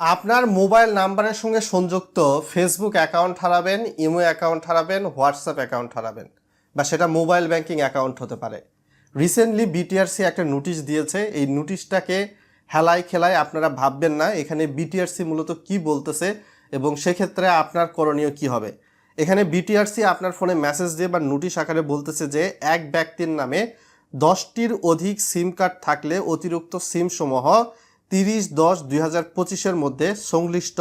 আপনার মোবাইল নাম্বারের সঙ্গে সংযুক্ত ফেসবুক অ্যাকাউন্ট হারাবেন ইমো অ্যাকাউন্ট হারাবেন হোয়াটসঅ্যাপ অ্যাকাউন্ট হারাবেন বা সেটা মোবাইল ব্যাংকিং অ্যাকাউন্ট হতে পারে। রিসেন্টলি বিটিআরসি একটা নোটিশ দিয়েছে। এই নোটিশটাকে হেলায় খেলায় আপনারা ভাববেন না, এখানে বিটিআরসি মূলত কি বলতেছে এবং সেক্ষেত্রে আপনার করণীয় কি হবে। এখানে বিটিআরসি আপনার ফোনে মেসেজ দিয়ে বা নোটিশ আকারে বলতেছে যে, এক ব্যক্তির নামে দশটির অধিক সিম কার্ড থাকলে অতিরিক্ত সিম সমূহ তিরিশ দশ দুই হাজার পঁচিশের মধ্যে সংশ্লিষ্ট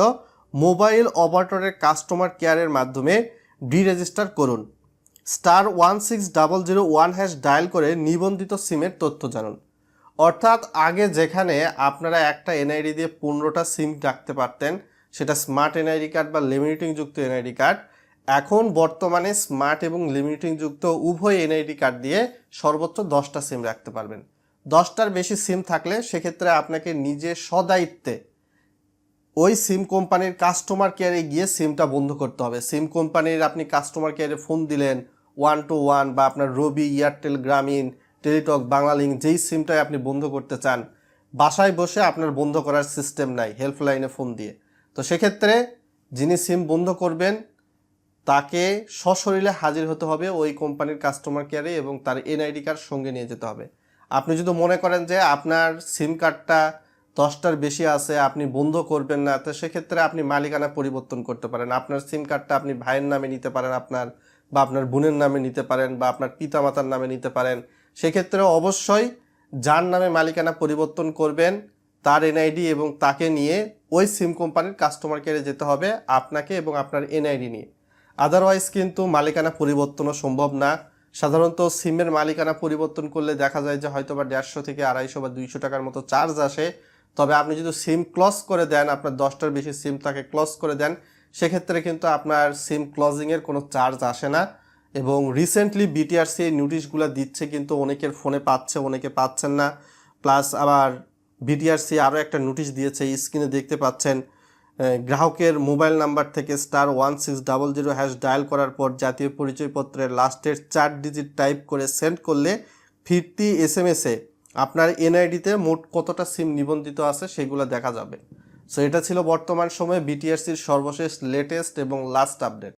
মোবাইল অপারেটরের কাস্টমার কেয়ারের মাধ্যমে ডিরেজিস্টার করুন। Star one six double zero one hash dial করে নিবন্ধিত সিমের তথ্য জানুন। অর্থাৎ আগে যেখানে আপনারা একটা এনআইডি দিয়ে পনেরোটা সিম রাখতে পারতেন, সেটা স্মার্ট এনআইডি কার্ড বা লিমিটিং যুক্ত এনআইডি কার্ড। এখন বর্তমানে স্মার্ট এবং লিমিটিং যুক্ত উভয় এনআইডি কার্ড দিয়ে সর্বোচ্চ দশটা সিম রাখতে পারবেন। দশটার বেশি সিম থাকলে সেক্ষেত্রে আপনাকে নিজে সদায়িত্বে ওই সিম কোম্পানির কাস্টমার কেয়ারে গিয়ে সিমটা বন্ধ করতে হবে। সিম কোম্পানির আপনি কাস্টমার কেয়ারে ফোন দিলেন ওয়ান টু ওয়ান বা আপনার রবি, এয়ারটেল, গ্রামীণ, টেলিটক বাংলালিঙ্ক যেই সিমটাই আপনি বন্ধ করতে চান, বাসায় বসে আপনার বন্ধ করার সিস্টেম নাই হেল্পলাইনে ফোন দিয়ে। তো সেক্ষেত্রে যিনি সিম বন্ধ করবেন, তাকে সশরীরে হাজির হতে হবে ওই কোম্পানির কাস্টমার কেয়ারে এবং তার এনআইডি কার্ড সঙ্গে নিয়ে যেতে হবে। আপনি যদি মনে করেন যে আপনার সিম কার্ডটা দশটার বেশি আছে, আপনি বন্ধ করবেন না, তো সেক্ষেত্রে আপনি মালিকানা পরিবর্তন করতে পারেন। আপনার সিম কার্ডটা আপনি ভাইয়ের নামে নিতে পারেন আপনার বা আপনার বোনের নামে নিতে পারেন বা আপনার পিতামাতার নামে নিতে পারেন। সেক্ষেত্রে অবশ্যই যার নামে মালিকানা পরিবর্তন করবেন, তার এনআইডি এবং তাকে নিয়ে ওই সিম কোম্পানির কাস্টমার কেয়ারে যেতে হবে আপনাকে এবং আপনার এনআইডি নিয়ে। আদারওয়াইজ কিন্তু মালিকানা পরিবর্তনও সম্ভব না। সাধারণত সিমের মালিকানা পরিবর্তন করলে দেখা যায় যে হয়তো বা দেড়শো থেকে আড়াইশো বা দুইশো টাকার মতো চার্জ আসে। তবে আপনি যদি সিম ক্লজ করে দেন, আপনার দশটার বেশি সিম তাকে ক্লজ করে দেন, সেক্ষেত্রে কিন্তু আপনার সিম ক্লজিংয়ের কোনো চার্জ আসে না। এবং রিসেন্টলি বিটিআরসি এই নোটিশগুলো দিচ্ছে কিন্তু অনেকের ফোনে পাচ্ছে, অনেকে পাচ্ছেন না। প্লাস আবার বিটিআরসি আরও একটা নোটিশ দিয়েছে, স্ক্রিনে দেখতে পাচ্ছেন। গ্রাহকের মোবাইল নাম্বার থেকে star one six double zero hash dial করার পর জাতীয় পরিচয়পত্রের লাস্টের চার ডিজিট টাইপ করে সেন্ড করলে ফিরতি এস এম এসে আপনার এনআইডিতে মোট কতটা সিম নিবন্ধিত আছে সেগুলো দেখা যাবে। সো এটা ছিল বর্তমান সময়ে বিটিআরসির সর্বশেষ লেটেস্ট এবং লাস্ট আপডেট